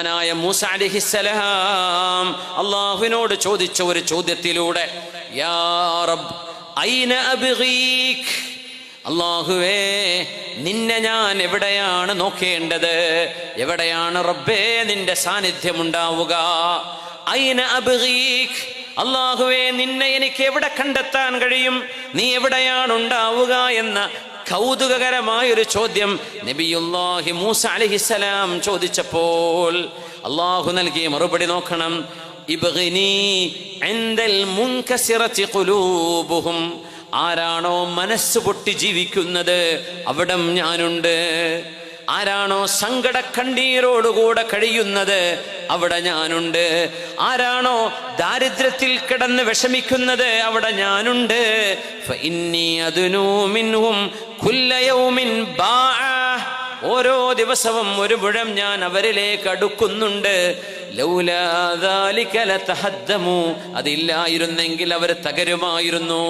മഹാനായ മൂസ അലിഹിസലാം അള്ളാഹുവിനോട് ചോദിച്ച ഒരു ചോദ്യത്തിലൂടെ അള്ളാഹുവേ നിന്നെ ഞാൻ എവിടെയാണ് നോക്കേണ്ടത്? എവിടെയാണ് റബ്ബേ നിന്റെ സാന്നിധ്യം ഉണ്ടാവുക ഐന അബ്ഗീക്? അള്ളാഹുവേ നിന്നെ എനിക്ക് എവിടെ കണ്ടെത്താൻ കഴിയും? നീ എവിടെയാണ് ഉണ്ടാവുക? എന്ന കൗതുകകരമായ ഒരു ചോദ്യം നബിയുല്ലാഹി മൂസ അലഹിസലാം ചോദിച്ചപ്പോൾ അള്ളാഹു നൽകിയ മറുപടി നോക്കണം. ആരാണോ മനസ്സ് പൊട്ടി ജീവിക്കുന്നത് അവിടം ഞാനുണ്ട്. ആരാണോ സങ്കട കണ്ണീരോടുകൂടെ കഴിയുന്നത് അവിടെ ഞാനുണ്ട് ആരാണോ ദാരിദ്ര്യത്തിൽ കിടന്ന് വിഷമിക്കുന്നത് അവിടെ ഞാനുണ്ട്. ഓരോ ദിവസവും ഒരു മുഴം ഞാൻ അവരിലേക്ക് അടുക്കുന്നുണ്ട്. അതില്ലായിരുന്നെങ്കിൽ അവർ തകരുമായിരുന്നു